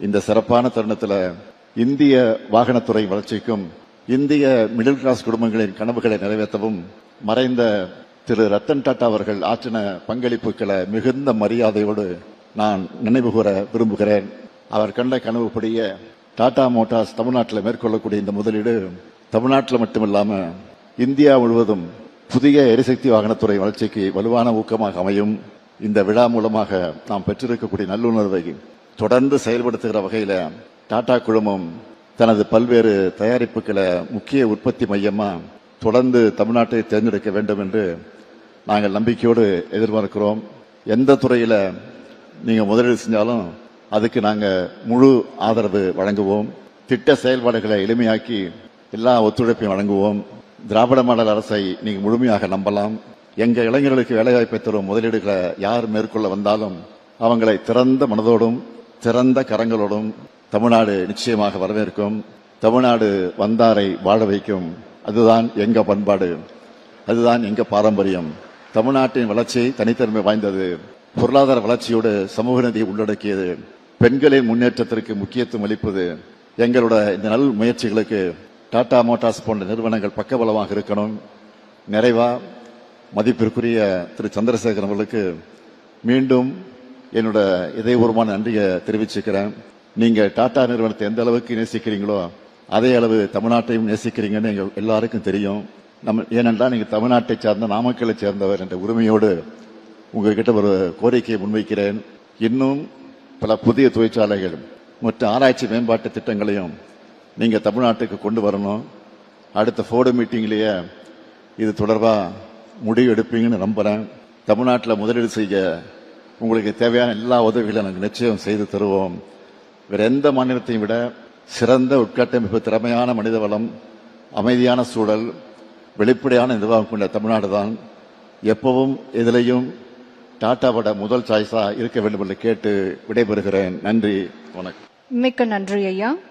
இந்த சிறப்பான தருணத்தில் இந்திய வாகனத்துறை வளர்ச்சிக்கும் இந்திய மிடில் கிளாஸ் குடும்பங்களின் கனவுகளை நிறைவேற்றவும் மறைந்த திரு ரத்தன் டாட்டா அவர்கள் ஆற்றின பங்களிப்புகளை மிகுந்த மரியாதையோடு நான் நினைவு கூற விரும்புகிறேன். அவர் கண்ட கனவுப்படிய டாடா மோட்டார்ஸ் தமிழ்நாட்டில் மேற்கொள்ளக்கூடிய இந்த முதலீடு தமிழ்நாட்டில் மட்டுமில்லாமல் இந்தியா முழுவதும் புதிய எரிசக்தி வாகனத்துறை வளர்ச்சிக்கு வலுவான ஊக்கமாக அமையும். இந்த விழா மூலமாக நாம் பெற்றிருக்கக்கூடிய நல்லுணர்வை தொடர்ந்து செயல்படுத்துகிற வகையில் டாடா குழுமம் தனது பல்வேறு தயாரிப்புகளை முக்கிய உற்பத்தி மையமாக தொடர்ந்து தமிழ்நாட்டை தேர்ந்தெடுக்க வேண்டும் என்று நாங்கள் நம்பிக்கையோடு எதிர்பார்க்கிறோம். எந்த துறையில் நீங்கள் முதலீடு செஞ்சாலும் அதுக்கு நாங்கள் முழு ஆதரவு வழங்குவோம். திட்ட செயல்பாடுகளை எளிமையாக்கி எல்லா ஒத்துழைப்பையும் வழங்குவோம். திராவிட மாடல் அரசை நீங்கள் முழுமையாக நம்பலாம். எங்கள் இளைஞர்களுக்கு வேலைவாய்ப்பை தரும் முதலீடுகளை யார் மேற்கொள்ள வந்தாலும் அவங்களை திறந்த மனதோடும் திறந்த கரங்களோடும் தமிழ்நாடு நிச்சயமாக வரவேற்கும். தமிழ்நாடு வந்தாரை வாழ வைக்கும். அதுதான் எங்க பண்பாடு. அதுதான் எங்க பாரம்பரியம். தமிழ்நாட்டின் வளர்ச்சி தனித்தன்மை வாய்ந்தது. பொருளாதார வளர்ச்சியோடு சமூக நிதியை உள்ளடக்கியது. பெண்களின் முன்னேற்றத்திற்கு முக்கியத்துவம் அளிப்பது. எங்களோட இந்த நல் முயற்சிகளுக்கு டாடா மோட்டார்ஸ் போன்ற நிறுவனங்கள் பக்கபலமாக இருக்கணும். நிறைவா மதிப்பிற்குரிய திரு சந்திரசேகரன் அவர்களுக்கு மீண்டும் என்னோட இதயபூர்வமான நன்றியை தெரிவிச்சுக்கிறேன். நீங்க டாடா நிறுவனத்தை எந்த அளவுக்கு நேசிக்கிறீங்களோ அதே அளவு தமிழ்நாட்டையும் நேசிக்கிறீங்கன்னு எங்க எல்லாருக்கும் தெரியும். நம்ம ஏனென்றால் நீங்க தமிழ்நாட்டை சார்ந்த நாமக்கலை சேர்ந்தவர் என்ற உரிமையோடு உங்ககிட்ட ஒரு கோரிக்கையை முன்வைக்கிறேன். இன்னும் பல புதிய தொழிற்சாலைகள் மற்றும் ஆராய்ச்சி மேம்பாட்டு திட்டங்களையும் நீங்க தமிழ்நாட்டுக்கு கொண்டு வரணும். அடுத்த ஃபோர்டு மீட்டிங்லேயே இது தொடர்பாக முடிவு எடுப்பீங்கன்னு நம்புறேன். தமிழ்நாட்டில் முதலீடு செய்ய உங்களுக்கு தேவையான எல்லா உதவிகளும் நாங்கள் நிச்சயம் செய்து தருவோம். வேற எந்த மாநிலத்தையும் விட சிறந்த உட்கட்டமைப்பு திறமையான மனித வளம் அமைதியான சூழல் வெளிப்படையான நிர்வாகம் கொண்ட தமிழ்நாடு தான். எப்பவும் எதிலையும் டாட்டாவோட முதல் சாய்ஸா இருக்க வேண்டும் என்று கேட்டு விடைபெறுகிறேன். நன்றி வணக்கம். மிக்க நன்றி ஐயா.